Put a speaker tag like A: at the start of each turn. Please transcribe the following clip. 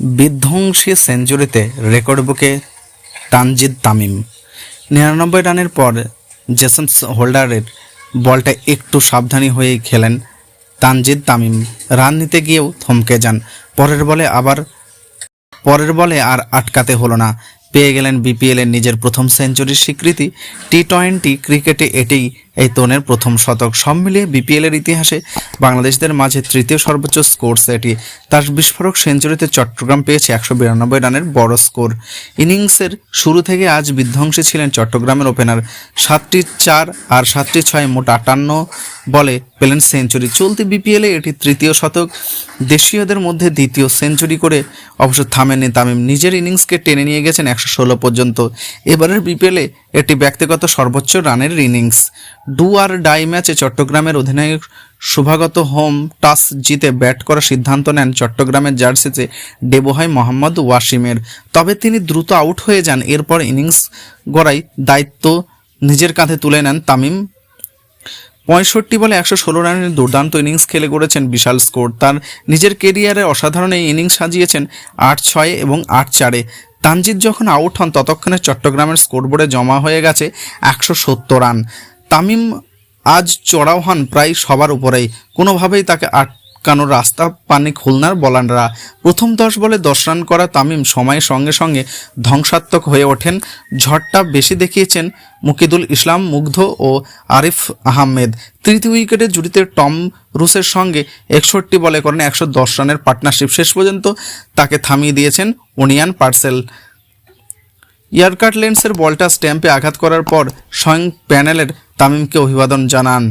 A: বিধ্বংসী সেঞ্চুরিতে রেকর্ড বুকে তানজিদ তামিম। নিরানব্বই রানের পর জেসন্স হোল্ডারের বলটা একটু সাবধানী হয়েই খেলেন তানজিদ তামিম। রান নিতে গিয়েও থমকে যান। পরের বলে আবার, পরের বলে আর আটকাতে হলো না। পেয়ে গেলেন বিপিএলের নিজের প্রথম সেঞ্চুরির স্বীকৃতি। টি টোয়েন্টি ক্রিকেটে এটাই এই তনের প্রথম শতক সব মিলিয়ে বিপিএলের ইতিহাসে বাংলাদেশদের মাঝে তৃতীয় সর্বোচ্চ স্কোর সেটি তার বিস্ফোরক সেঞ্চুরিতে চট্টগ্রাম পেয়েছে একশো বিরানব্বই রানের বড় স্কোর। ইনিংসের শুরু থেকে আজ বিধ্বংসী ছিলেন চট্টগ্রামের ওপেনার। সাতটি চার আর সাতটি ছয় মোট আটান্ন বলে পেলেন সেঞ্চুরি। চলতি বিপিএলে এটি তৃতীয় শতক। দেশীয়দের মধ্যে দ্বিতীয় সেঞ্চুরি করে অবশ্য থামেননি তামিম। নিজের ইনিংসকে টেনে নিয়ে গেছেন একশো ষোলো পর্যন্ত। এবারের বিপিএলে এটি ব্যক্তিগত সর্বোচ্চ রানের ইনিংস। ডু আর ডাই ম্যাচে চট্টগ্রামের অধিনায়ক শুভাগত হোম টাস জিতে ব্যাট করার সিদ্ধান্ত নেন চট্টগ্রামের জার্সিতে ডেবোহাই মোহাম্মদ ওয়াসিমের। তবে তিনি দ্রুত আউট হয়ে যান। এরপর ইনিংস গড়াই দায়িত্ব নিজের কাঁধে তুলে নেন তামিম। পঁয়ষট্টি বলে একশো ষোলো রানের দুর্দান্ত ইনিংস খেলে করেছেন বিশাল স্কোর। তার নিজের কেরিয়ারে অসাধারণ এই ইনিংস সাজিয়েছেন আট ছয়ে এবং আট চারে। তানজিদ যখন আউট হন, ততক্ষণে চট্টগ্রামের স্কোরবোর্ডে জমা হয়ে গেছে একশো সত্তর রান। তামিম আজ চড়াও হন প্রায় সবার উপরেই। কোনোভাবেই তাকে আটকানোর রাস্তা পাননি খুলনার বলাররা প্রথম দশ বলে দশ রান করা তামিম সময়ের সঙ্গে সঙ্গে ধ্বংসাত্মক হয়ে ওঠেন। ঝড়টা বেশি দেখিয়েছেন মুকিদুল ইসলাম, মুগ্ধ ও আরিফ আহমেদ। তৃতীয় উইকেটে জুটিতে টম রুসের সঙ্গে একষট্টি বলে করেন একশো দশ রানের পার্টনারশিপ। শেষ পর্যন্ত তাকে থামিয়ে দিয়েছেন ওনিয়ান পার্সেল। ইয়ারকাট লেন্সের বলটা স্ট্যাম্পে আঘাত করার পর স্বয়ং প্যানেলের তামিমকে অভিবাদন জানান।